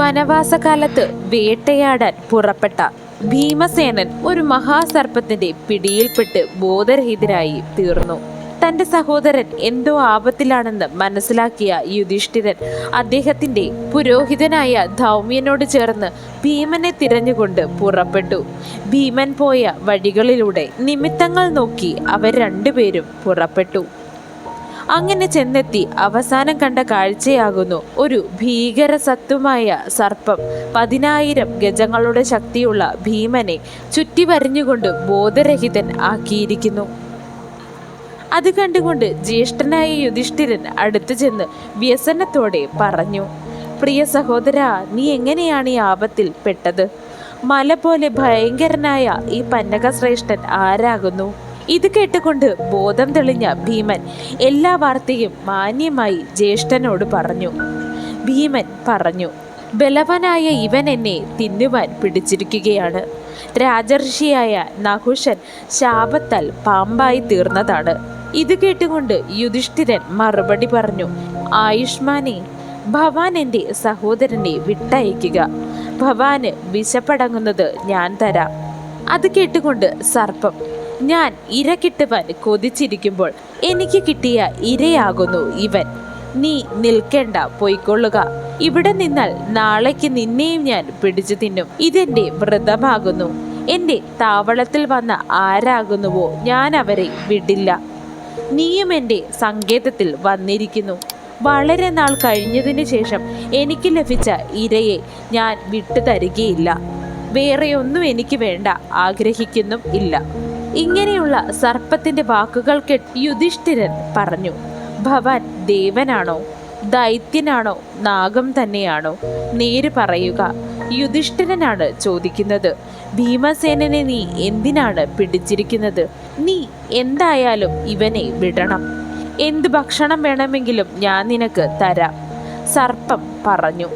വനവാസകാലത്ത് വേട്ടയാടാൻ പുറപ്പെട്ട ഭീമസേനൻ ഒരു മഹാസർപ്പത്തിന്റെ പിടിയിൽപ്പെട്ട് ബോധരഹിതരായി തീർന്നു. തന്റെ സഹോദരൻ എന്തോ ആപത്തിലാണെന്ന് മനസ്സിലാക്കിയ യുധിഷ്ഠിരൻ അദ്ദേഹത്തിന്റെ പുരോഹിതനായ ധൗമ്യനോട് ചേർന്ന് ഭീമനെ തിരഞ്ഞുകൊണ്ട് പുറപ്പെട്ടു. ഭീമൻ പോയ വഴികളിലൂടെ നിമിത്തങ്ങൾ നോക്കി അവർ രണ്ടുപേരും പുറപ്പെട്ടു. അങ്ങനെ ചെന്നെത്തി അവസാനം കണ്ട കാഴ്ചയാകുന്നു ഒരു ഭീകര സത്വമായ സർപ്പം. പതിനായിരം ഗജങ്ങളുടെ ശക്തിയുള്ള ഭീമനെ ചുറ്റി വരിഞ്ഞുകൊണ്ട് ബോധരഹിതൻ ആക്കിയിരിക്കുന്നു. അത് കണ്ടുകൊണ്ട് ജ്യേഷ്ഠനായ യുധിഷ്ഠിരൻ അടുത്തു ചെന്ന് വ്യസനത്തോടെ പറഞ്ഞു പ്രിയ സഹോദര നീ എങ്ങനെയാണ് ഈ ആപത്തിൽ പെട്ടത്? മല പോലെ ഭയങ്കരനായ ഈ പന്നകശ്രേഷ്ഠൻ ആരാകുന്നു? ഇത് കേട്ടുകൊണ്ട് ബോധം തെളിഞ്ഞ ഭീമൻ എല്ലാ വാർത്തയും മാന്യമായി ജ്യേഷ്ഠനോട് പറഞ്ഞു. ഭീമൻ പറഞ്ഞു ബലവനായ ഇവൻ എന്നെ തിന്നുവാൻ പിടിച്ചിരിക്കുകയാണ്. രാജർഷിയായ നഹുഷൻ ശാപത്താൽ പാമ്പായി തീർന്നതാണ്. ഇത് കേട്ടുകൊണ്ട് യുധിഷ്ഠിരൻ മറുപടി പറഞ്ഞു ആയുഷ്മാനെ ഭവാൻ എന്റെ സഹോദരനെ വിട്ടയക്കുക. ഭവാന് വിശപ്പടങ്ങുന്നത് ഞാൻ തരാം. അത് കേട്ടുകൊണ്ട് സർപ്പം ഞാൻ ഇര കിട്ടുവാൻ കൊതിച്ചിരിക്കുമ്പോൾ എനിക്ക് കിട്ടിയ ഇരയാകുന്നു ഇവൻ. നീ നിൽക്കേണ്ട പോയിക്കൊള്ളുക. ഇവിടെ നിന്നാൽ നാളേക്ക് നിന്നെയും ഞാൻ പിടിച്ചു തിന്നും. ഇതെന്റെ വ്രതമാകുന്നു. എന്റെ താവളത്തിൽ വന്ന ആരാകുന്നുവോ ഞാൻ അവരെ വിടില്ല. നീയും എന്റെ സങ്കേതത്തിൽ വന്നിരിക്കുന്നു. വളരെ നാൾ കഴിഞ്ഞതിന് ശേഷം എനിക്ക് ലഭിച്ച ഇരയെ ഞാൻ വിട്ടു തരികയില്ല വേറെ ഒന്നും എനിക്ക് വേണ്ട ആഗ്രഹിക്കുന്നും ഇല്ല. ഇങ്ങനെയുള്ള സർപ്പത്തിന്റെ വാക്കുകൾ കേട്ട് യുധിഷ്ഠിരൻ പറഞ്ഞു ഭവാൻ ദേവനാണോ? ദൈത്യനാണോ? നാഗം തന്നെയാണോ? നേര് പറയുക യുധിഷ്ഠിരനാണ് ചോദിക്കുന്നത്. ഭീമസേനനെ നീ എന്തിനാണ് പിടിച്ചിരിക്കുന്നത്? നീ എന്തായാലും ഇവനെ വിടണം. എന്ത് ഭക്ഷണം വേണമെങ്കിലും ഞാൻ നിനക്ക് തരാം സർപ്പം പറഞ്ഞു.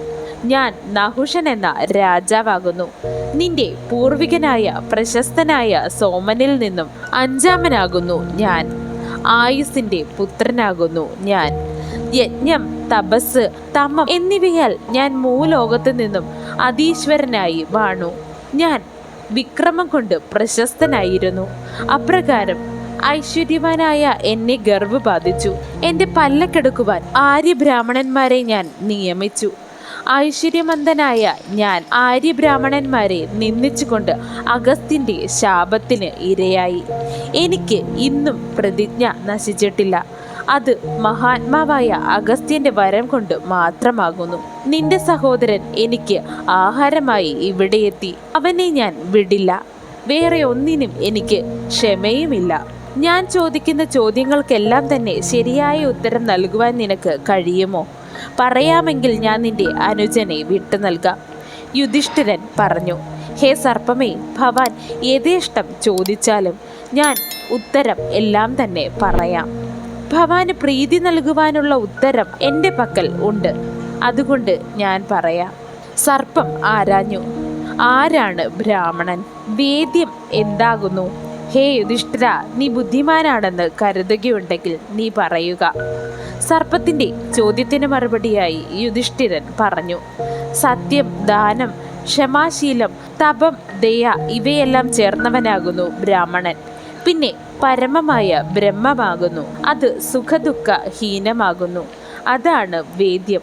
ഞാൻ നഹുഷൻ എന്ന രാജാവാകുന്നു. നിന്റെ പൂർവികനായ പ്രശസ്തനായ സോമനിൽ നിന്നും അഞ്ചാമനാകുന്നു ഞാൻ. ആയുസിന്റെ പുത്രനാകുന്നു ഞാൻ. യജ്ഞം തപസ് തമം എന്നിവയാൽ ഞാൻ മൂലോകത്തു നിന്നും അതീശ്വരനായി വാണു. ഞാൻ വിക്രമം കൊണ്ട് പ്രശസ്തനായിരുന്നു. അപ്രകാരം ഐശ്വര്യവാനായ എന്നെ ഗർവ് ബാധിച്ചു എന്റെ പല്ലക്കെടുക്കുവാൻ ആര്യബ്രാഹ്മണന്മാരെ ഞാൻ നിയമിച്ചു. ഐശ്വര്യമന്തനായ ഞാൻ ആര്യബ്രാഹ്മണന്മാരെ നിന്ദിച്ചുകൊണ്ട് അഗസ്ത്യന്റെ ശാപത്തിന് ഇരയായി. എനിക്ക് ഇന്നും പ്രതിജ്ഞ നശിച്ചിട്ടില്ല. അത് മഹാത്മാവായ അഗസ്ത്യന്റെ വരം കൊണ്ട് മാത്രമാകുന്നു. നിന്റെ സഹോദരൻ എനിക്ക് ആഹാരമായി ഇവിടെ എത്തി. അവനെ ഞാൻ വിടില്ല. വേറെ ഒന്നിനും എനിക്ക് ക്ഷമയുമില്ല. ഞാൻ ചോദിക്കുന്ന ചോദ്യങ്ങൾക്കെല്ലാം തന്നെ ശരിയായ ഉത്തരം നൽകുവാൻ നിനക്ക് കഴിയുമോ? പറയാമെങ്കിൽ ഞാൻ നിന്റെ അനുജനെ വിട്ടു നൽകാം. യുധിഷ്ഠിരൻ പറഞ്ഞു ഹേ സർപ്പമേ ഭവാൻ യഥേഷ്ടം ചോദിച്ചാലും ഞാൻ ഉത്തരം എല്ലാം തന്നെ പറയാം. ഭവാന് പ്രീതി നൽകുവാനുള്ള ഉത്തരം എന്റെ പക്കൽ ഉണ്ട്. അതുകൊണ്ട് ഞാൻ പറയാം സർപ്പം ആരാഞ്ഞു? ആരാണ് ബ്രാഹ്മണൻ? വേദ്യം എന്താകുന്നു? ഹേ യുധിഷ്ഠിര നീ ബുദ്ധിമാനാണെന്ന് കരുതുകയുണ്ടെങ്കിൽ നീ പറയുക. സർപ്പത്തിന്റെ ചോദ്യത്തിന് മറുപടിയായി യുധിഷ്ഠിരൻ പറഞ്ഞു സത്യം ദാനം ക്ഷമാശീലം തപം ദയ ഇവയെല്ലാം ചേർന്നവനാകുന്നു ബ്രാഹ്മണൻ. പിന്നെ പരമമായ ബ്രഹ്മമാകുന്നു. അത് സുഖദുഃഖ ഹീനമാകുന്നു അതാണ് വേദ്യം.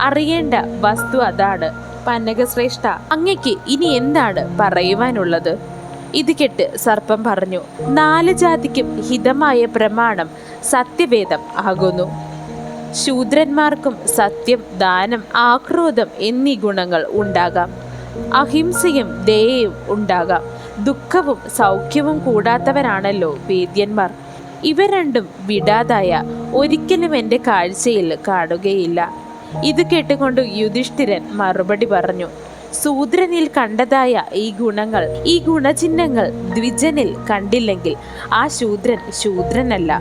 അറിയേണ്ട വസ്തു അതാണ്. പന്നകശ്രേഷ്ഠ അങ്ങയ്ക്ക് ഇനി എന്താണ് പറയുവാനുള്ളത്? ഇത് കേട്ട് സർപ്പം പറഞ്ഞു നാല് ജാതിക്കും ഹിതമായ പ്രമാണം സത്യവേദം ആകുന്നു. ശൂദ്രന്മാർക്കും സത്യം ദാനം ആക്രോധം എന്നീ ഗുണങ്ങൾ ഉണ്ടാകാം. അഹിംസയും ദയയും ഉണ്ടാകാം. ദുഃഖവും സൗഖ്യവും കൂടാത്തവരാണല്ലോ വേദ്യന്മാർ. ഇവ രണ്ടും വിടാതായ ഒരിക്കലും എന്റെ കാഴ്ചയിൽ കാണുകയില്ല. ഇത് കേട്ടുകൊണ്ട് യുധിഷ്ഠിരൻ മറുപടി പറഞ്ഞു ശൂദ്രനിൽ കണ്ടതായ ഈ ഗുണങ്ങൾ ഈ ഗുണചിഹ്നങ്ങൾ ദ്വിജനിൽ കണ്ടില്ലെങ്കിൽ ആ ശൂദ്രൻ ശൂദ്രനല്ല.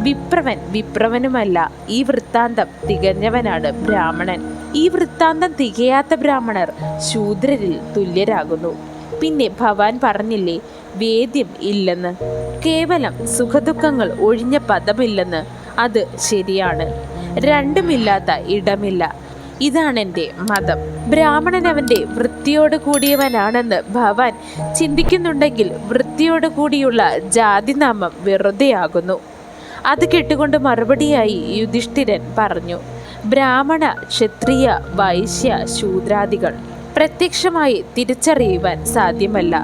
വിപ്രവൻ വിപ്രവനുമല്ല. ഈ വൃത്താന്തം തികഞ്ഞവനാണ് ബ്രാഹ്മണൻ. ഈ വൃത്താന്തം തികയാത്ത ബ്രാഹ്മണർ ശൂദ്രരിൽ തുല്യരാകുന്നു. പിന്നെ ഭവാൻ പറഞ്ഞില്ലേ വേദ്യം ഇല്ലെന്ന്. കേവലം സുഖദുഃഖങ്ങൾ ഒഴിഞ്ഞ പദമില്ലെന്ന്. അത് ശരിയാണ്. രണ്ടുമില്ലാത്ത ഇടമില്ല. ഇതാണ് എന്റെ മതം. ബ്രാഹ്മണൻ അവന്റെ വൃത്തിയോട് കൂടിയവനാണെന്ന് ഭവാൻ ചിന്തിക്കുന്നുണ്ടെങ്കിൽ വൃത്തിയോട് കൂടിയുള്ള ജാതിനാമം വെറുതെയാകുന്നു. അത് കേട്ടുകൊണ്ട് മറുപടിയായി യുധിഷ്ഠിരൻ പറഞ്ഞു ബ്രാഹ്മണ ക്ഷത്രിയ വൈശ്യ ശൂദ്രാദികൾ പ്രത്യക്ഷമായി തിരിച്ചറിയുവാൻ സാധ്യമല്ല.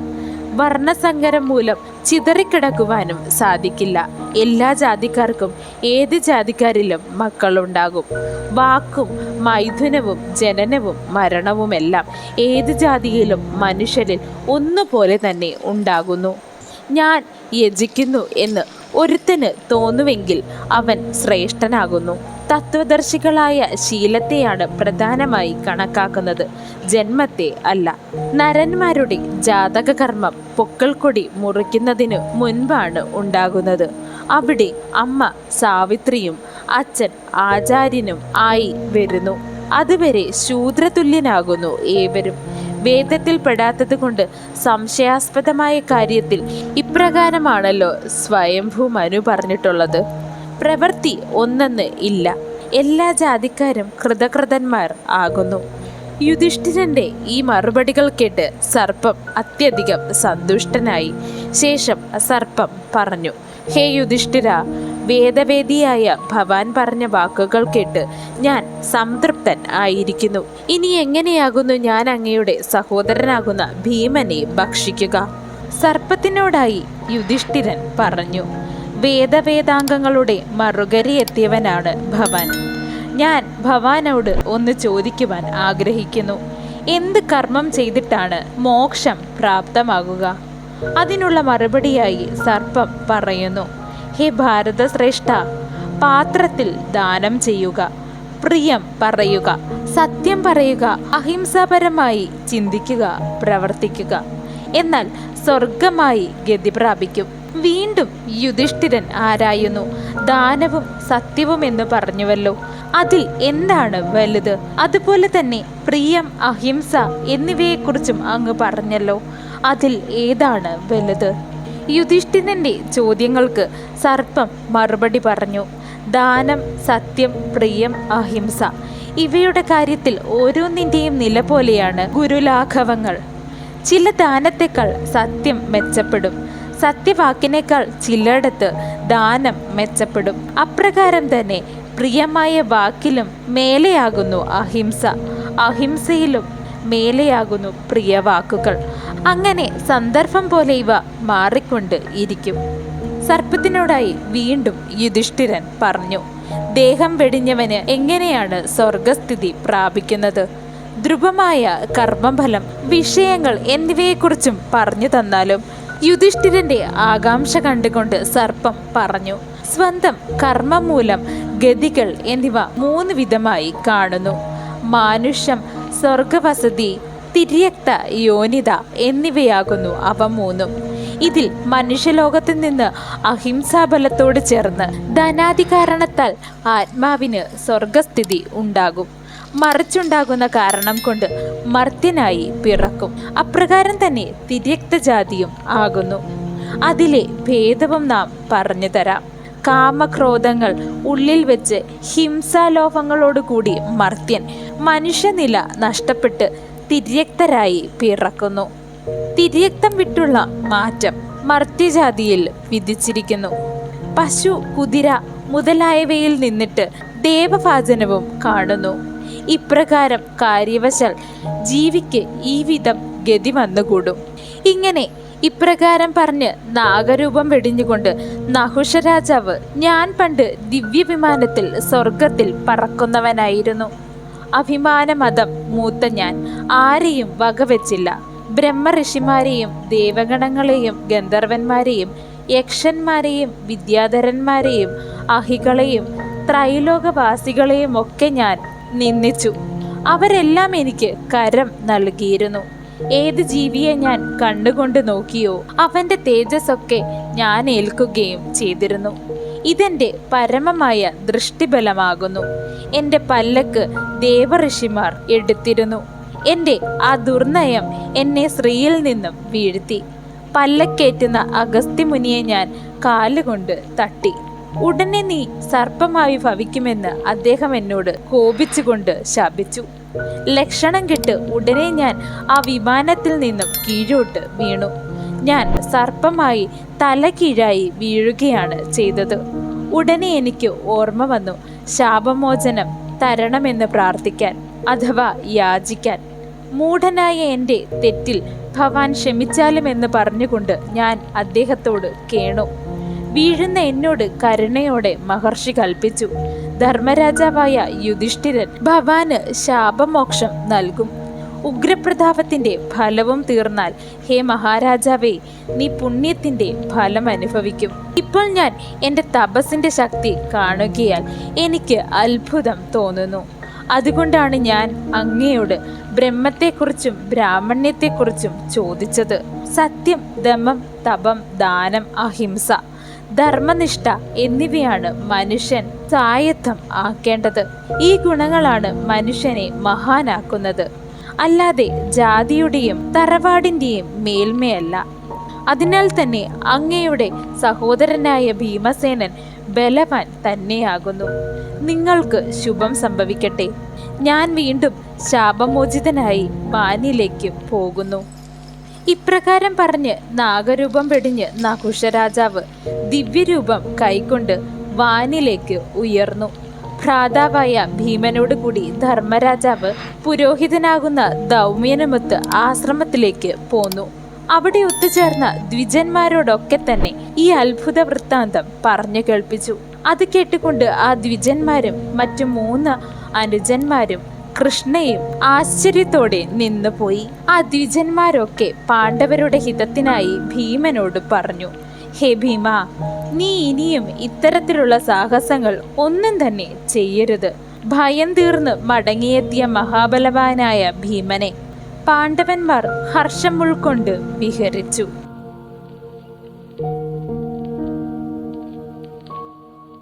വർണസങ്കരം മൂലം ചിതറിക്കിടക്കുവാനും സാധിക്കില്ല. എല്ലാ ജാതിക്കാർക്കും ഏത് ജാതിക്കാരിലും മക്കളുണ്ടാകും. വാക്കും മൈഥുനവും ജനനവും മരണവുമെല്ലാം ഏത് ജാതിയിലും മനുഷ്യരിൽ ഒന്നുപോലെ തന്നെ ഉണ്ടാകുന്നു. ഞാൻ യജിക്കുന്നു എന്ന് ഒരുത്തന് തോന്നുവെങ്കിൽ അവൻ ശ്രേഷ്ഠനാകുന്നു. തത്വദർശികളായ ശീലത്തെയാണ് പ്രധാനമായി കണക്കാക്കുന്നത്. ജന്മത്തെ അല്ല നരന്മാരുടെ ജാതക കർമ്മം പൊക്കൾക്കൊടി മുറിക്കുന്നതിന് മുൻപാണ് ഉണ്ടാകുന്നത്. അവിടെ അമ്മ സാവിത്രിയും അച്ഛൻ ആചാര്യനും ആയി വരുന്നു. അതുവരെ ശൂദ്രതുല്യനാകുന്നു ഏവരും. വേദത്തിൽ പെടാത്തത് കൊണ്ട് സംശയാസ്പദമായ കാര്യത്തിൽ ഇപ്രകാരമാണല്ലോ സ്വയംഭൂ മനു പറഞ്ഞിട്ടുള്ളത്. പ്രവൃത്തി ഒന്നെന്ന് ഇല്ല. എല്ലാ ജാതിക്കാരും കൃതകൃതന്മാർ ആകുന്നു. യുധിഷ്ഠിരന്റെ ഈ മറുപടികൾ കേട്ട് സർപ്പം അത്യധികം സന്തുഷ്ടനായി. ശേഷം സർപ്പം പറഞ്ഞു ഹേ യുധിഷ്ഠിര വേദവേദിയായ ഭവാൻ പറഞ്ഞ വാക്കുകൾ കേട്ട് ഞാൻ സംതൃപ്തൻ ആയിരിക്കുന്നു. ഇനി എങ്ങനെയാകുന്നു ഞാൻ അങ്ങയുടെ സഹോദരനാകുന്ന ഭീമനെ ഭക്ഷിക്കുക സർപ്പത്തിനോടായി യുധിഷ്ഠിരൻ പറഞ്ഞു വേദവേദാംഗങ്ങളുടെ മറുകരി എത്തിയവനാണ് ഭവാൻ. ഞാൻ ഭവാനോട് ഒന്ന് ചോദിക്കുവാൻ ആഗ്രഹിക്കുന്നു. എന്ത് കർമ്മം ചെയ്തിട്ടാണ് മോക്ഷം പ്രാപ്തമാകുക? അതിനുള്ള മറുപടിയായി സർപ്പം പറയുന്നു ഹേ ഭാരതശ്രേഷ്ഠ പാത്രത്തിൽ ദാനം ചെയ്യുക പ്രിയം പറയുക സത്യം പറയുക അഹിംസാപരമായി ചിന്തിക്കുക പ്രവർത്തിക്കുക എന്നാൽ സ്വർഗമായി ഗതി പ്രാപിക്കും. വീണ്ടും യുധിഷ്ഠിരൻ ആരായുന്നു? ദാനവും സത്യവും എന്ന് പറഞ്ഞുവല്ലോ. അതിൽ എന്താണ് വലുത്? അതുപോലെ തന്നെ പ്രിയം അഹിംസ എന്നിവയെക്കുറിച്ചും അങ്ങ് പറഞ്ഞല്ലോ. അതിൽ ഏതാണ് വലുത്? യുധിഷ്ഠിരന്റെ ചോദ്യങ്ങൾക്ക് സർപ്പം മറുപടി പറഞ്ഞു. ദാനം സത്യം പ്രിയം അഹിംസ. ഇവയുടെ കാര്യത്തിൽ ഓരോന്നിന്റെയും നില പോലെയാണ് ഗുരുലാഘവങ്ങൾ. ചില ദാനത്തെക്കാൾ സത്യം മെച്ചപ്പെടും. സത്യവാക്കിനേക്കാൾ ചിലയിടത്ത് ദാനം മെച്ചപ്പെടും. അപ്രകാരം തന്നെ പ്രിയമായ വാക്കിലും മേലെയാകുന്നു അഹിംസ. അഹിംസയിലും മേലെയാകുന്നു പ്രിയ വാക്കുകൾ അങ്ങനെ സന്ദർഭം പോലെ ഇവ മാറിക്കൊണ്ട് ഇരിക്കും. സർപ്പത്തിനോടായി വീണ്ടും യുധിഷ്ഠിരൻ പറഞ്ഞു ദേഹം വെടിഞ്ഞവന് എങ്ങനെയാണ് സ്വർഗസ്ഥിതി പ്രാപിക്കുന്നത്? ധ്രുവമായ കർമ്മഫലം വിഷയങ്ങൾ എന്നിവയെക്കുറിച്ചും പറഞ്ഞു തന്നാലും യുധിഷ്ഠിരന്റെ ആകാംക്ഷ കണ്ടുകൊണ്ട് സർപ്പം പറഞ്ഞു. സ്വന്തം കർമ്മം മൂലം ഗതികൾ എന്നിവ മൂന്ന് വിധമായി കാണുന്നു. മാനുഷ്യം സ്വർഗവസതി തിര്യക്ത യോനിത എന്നിവയാകുന്നു അവ മൂന്നും. ഇതിൽ മനുഷ്യലോകത്തിൽ നിന്ന് അഹിംസാബലത്തോട് ചേർന്ന് ധനാധികാരണത്താൽ ആത്മാവിന് സ്വർഗസ്ഥിതി ഉണ്ടാകും. മറിച്ചുണ്ടാകുന്ന കാരണം കൊണ്ട് മർത്യനായി പിറക്കും. അപ്രകാരം തന്നെ തിര്യക്ത ജാതിയും ആകുന്നു. അതിലെ ഭേദവും നാം പറഞ്ഞു തരാം. കാമക്രോധങ്ങൾ ഉള്ളിൽ വെച്ച് ഹിംസാലോഭങ്ങളോടുകൂടി മർത്യൻ മനുഷ്യനില നഷ്ടപ്പെട്ട് തിര്യക്തരായി പിറക്കുന്നു. തിര്യക്തം വിട്ടുള്ള മാറ്റം മർത്യജാതിയിൽ വിധിച്ചിരിക്കുന്നു. പശു കുതിര മുതലായവയിൽ നിന്നിട്ട് ദേവഭാചനവും കാണുന്നു. ഇപ്രകാരം കാര്യവശാൽ ജീവിക്ക് ഈ വിധം ഗതി വന്നുകൂടും. ഇങ്ങനെ ഇപ്രകാരം പറഞ്ഞ് നാഗരൂപം വെടിഞ്ഞുകൊണ്ട് നഹുഷരാജാവ് ഞാൻ പണ്ട് ദിവ്യവിമാനത്തിൽ സ്വർഗത്തിൽ പറക്കുന്നവനായിരുന്നു. അഭിമാനമതം മൂത്ത ഞാൻ ആരെയും വകവെച്ചില്ല. ബ്രഹ്മഋഷിമാരെയും ദേവഗണങ്ങളെയും ഗന്ധർവന്മാരെയും യക്ഷന്മാരെയും വിദ്യാധരന്മാരെയും അഹികളെയും ത്രൈലോകവാസികളെയും ഒക്കെ ഞാൻ നിന്ദിച്ചു. അവരെല്ലാം എനിക്ക് കരം നൽകിയിരുന്നു. ഏത് ജീവിയെ ഞാൻ കണ്ടുകൊണ്ട് നോക്കിയോ അവന്റെ തേജസ്സൊക്കെ ഞാൻ ഏൽക്കുകയും ചെയ്തിരുന്നു. ഇതെന്റെ പരമമായ ദൃഷ്ടിബലമാകുന്നു. എന്റെ പല്ലക്ക് ദേവഋഷിമാർ എടുത്തിരുന്നു. എന്റെ ആ ദുർനയം എന്നെ സ്ത്രീയിൽ നിന്നും വീഴ്ത്തി. പല്ലക്കേറ്റുന്ന അഗസ്ത്യമുനിയെ ഞാൻ കാലുകൊണ്ട് തട്ടി. ഉടനെ നീ സർപ്പമായി ഭവിക്കുമെന്ന് അദ്ദേഹം എന്നോട് കോപിച്ചുകൊണ്ട് ശപിച്ചു. ലക്ഷണം കെട്ട് ഉടനെ ഞാൻ ആ വിമാനത്തിൽ നിന്നും കീഴോട്ട് വീണു. ഞാൻ സർപ്പമായി തല കീഴായി വീഴുകയാണ് ചെയ്തത്. ഉടനെ എനിക്ക് ഓർമ്മ വന്നു ശാപമോചനം തരണമെന്ന് പ്രാർത്ഥിക്കാൻ അഥവാ യാചിക്കാൻ. മൂഢനായ എന്റെ തെറ്റിൽ ഭവാൻ ക്ഷമിച്ചാലും എന്ന് പറഞ്ഞുകൊണ്ട് ഞാൻ അദ്ദേഹത്തോട് കേണു. വീഴുന്ന എന്നോട് കരുണയോടെ മഹർഷി കൽപ്പിച്ചു. ധർമ്മരാജാവായ യുധിഷ്ഠിരൻ ഭവാന് ശാപമോക്ഷം നൽകും. ഉഗ്രപ്രതാപത്തിന്റെ ഫലവും തീർന്നാൽ ഹേ മഹാരാജാവേ നീ പുണ്യത്തിന്റെ ഫലം അനുഭവിക്കും. ഇപ്പോൾ ഞാൻ എന്റെ തപസ്സിന്റെ ശക്തി കാണുകയാൽ എനിക്ക് അത്ഭുതം തോന്നുന്നു. അതുകൊണ്ടാണ് ഞാൻ അങ്ങയോട് ബ്രഹ്മത്തെക്കുറിച്ചും ബ്രാഹ്മണ്യത്തെക്കുറിച്ചും ചോദിച്ചത്. സത്യം ദമം തപം ദാനം അഹിംസ ധർമ്മനിഷ്ഠ എന്നിവയാണ് മനുഷ്യൻ സായത്വം ആക്കേണ്ടത്. ഈ ഗുണങ്ങളാണ് മനുഷ്യനെ മഹാനാക്കുന്നത്. അല്ലാതെ ജാതിയുടെയും തറവാടിന്റെയും മേൽമയല്ല. അതിനാൽ തന്നെ അങ്ങയുടെ സഹോദരനായ ഭീമസേനൻ ബലവാൻ തന്നെയാകുന്നു. നിങ്ങൾക്ക് ശുഭം സംഭവിക്കട്ടെ. ഞാൻ വീണ്ടും ശാപമോചിതനായി വാനിലേക്ക് പോകുന്നു. ഇപ്രകാരം പറഞ്ഞ് നാഗരൂപം വെടിഞ്ഞ് നകുശരാജാവ് ദിവ്യരൂപം കൈകൊണ്ട് വാനിലേക്ക് ഉയർന്നു. ഭ്രാതാവായ ഭീമനോട് കൂടി ധർമ്മരാജാവ് പുരോഹിതനാകുന്ന ദൗമ്യനുമൊത്ത് ആശ്രമത്തിലേക്ക് പോന്നു. അവിടെ ഒത്തുചേർന്ന ദ്വിജന്മാരോടൊക്കെ തന്നെ ഈ അത്ഭുത വൃത്താന്തം പറഞ്ഞു കേൾപ്പിച്ചു. അത് കേട്ടുകൊണ്ട് ആ ദ്വിജന്മാരും മറ്റു മൂന്ന് അനുജന്മാരും കൃഷ്ണയും ആശ്ചര്യത്തോടെ നിന്നുപോയി ആ ദ്വിജന്മാരൊക്കെ പാണ്ഡവരുടെ ഹിതത്തിനായി ഭീമനോട് പറഞ്ഞു ഹേ ഭീമ നീ ഇനിയും ഇത്തരത്തിലുള്ള സാഹസങ്ങൾ ഒന്നും തന്നെ ചെയ്യരുത്. ഭയം തീർന്ന് മടങ്ങിയെത്തിയ മഹാബലവാനായ ഭീമനെ. പാണ്ഡവന്മാർ ഹർഷം ഉൾക്കൊണ്ട് വിഹരിച്ചു.